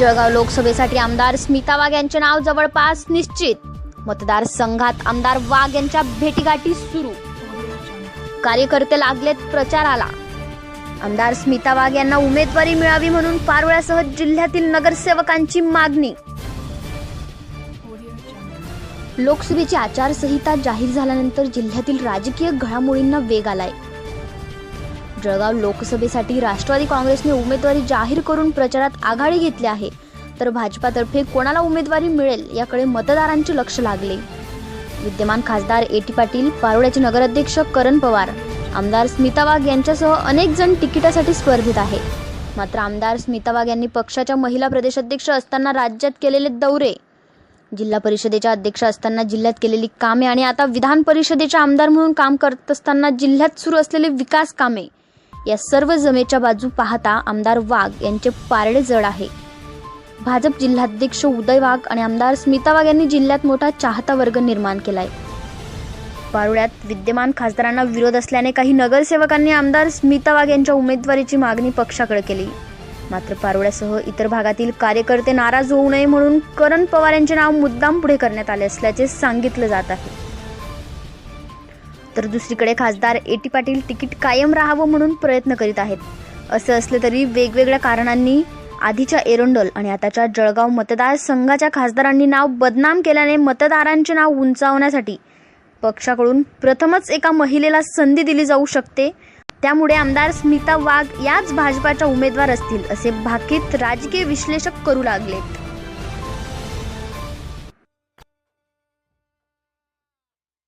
जळगाव लोकसभेसाठी आमदार स्मिता वाघ यांचे नाव जवळपास निश्चित. मतदारसंघात आमदार वाघ यांच्या भेटीगाठी सुरू. कार्यकर्ते लागलेत प्रचाराला. आमदार स्मिता वाघ यांना उमेदवारी मिळावी म्हणून पारोळ्यासह जिल्ह्यातील नगरसेवकांची मागणी. लोकसभेची आचारसंहिता जाहीर झाल्यानंतर जिल्ह्यातील राजकीय घडामोडींना वेग आलाय. जळगाव लोकसभेसाठी राष्ट्रवादी काँग्रेसने उमेदवारी जाहीर करून प्रचारात आघाडी घेतली आहे. तर भाजपातर्फे कोणाला उमेदवारी मिळेल याकडे मतदारांचे लक्ष लागले. विद्यमान खासदार ए टी पाटील पारोड्याचे नगराध्यक्ष करण पवार आमदार स्मिता वाघ यांच्यासह अनेक जण तिकिटासाठी स्पर्धेत आहे. मात्र आमदार स्मिता वाघ यांनी पक्षाच्या महिला प्रदेशाध्यक्ष असताना राज्यात केलेले दौरे. जिल्हा परिषदेच्या अध्यक्ष असताना जिल्ह्यात केलेली कामे आणि आता विधान परिषदेचे आमदार म्हणून काम करत असताना जिल्ह्यात सुरू असलेले विकास कामे या सर्व जमेच्या बाजू पाहता आमदार वाघ यांचे पारडे जड आहे. भाजप जिल्हाध्यक्ष उदय वाघ आणि आमदार स्मिता वाघ यांनी जिल्ह्यात मोठा चाहता वर्ग निर्माण केलाय. पारोळ्यात विद्यमान खासदारांना विरोध असल्याने काही नगरसेवकांनी आमदार स्मिता वाघ यांच्या उमेदवारीची मागणी पक्षाकडे केली. मात्र पारोळ्यासह इतर भागातील कार्यकर्ते नाराज होऊ नये म्हणून करण पवार यांचे नाव मुद्दाम पुढे करण्यात आले असल्याचे सांगितलं जात आहे. तर दुसरीकडे खासदार ए टी पाटील तिकीट कायम राहावं म्हणून प्रयत्न करीत आहेत. असं असलं तरी वेगवेगळ्या कारणांनी आधीच्या एरंडोल आणि आताच्या जळगाव मतदारसंघाच्या खासदारांनी नाव बदनाम केल्याने मतदारांचे नाव उंचावण्यासाठी पक्षाकडून प्रथमच एका महिलेला संधी दिली जाऊ शकते. त्यामुळे आमदार स्मिता वाघ याच भाजपाच्या उमेदवार असतील असे भाकीत राजकीय विश्लेषक करू लागलेत.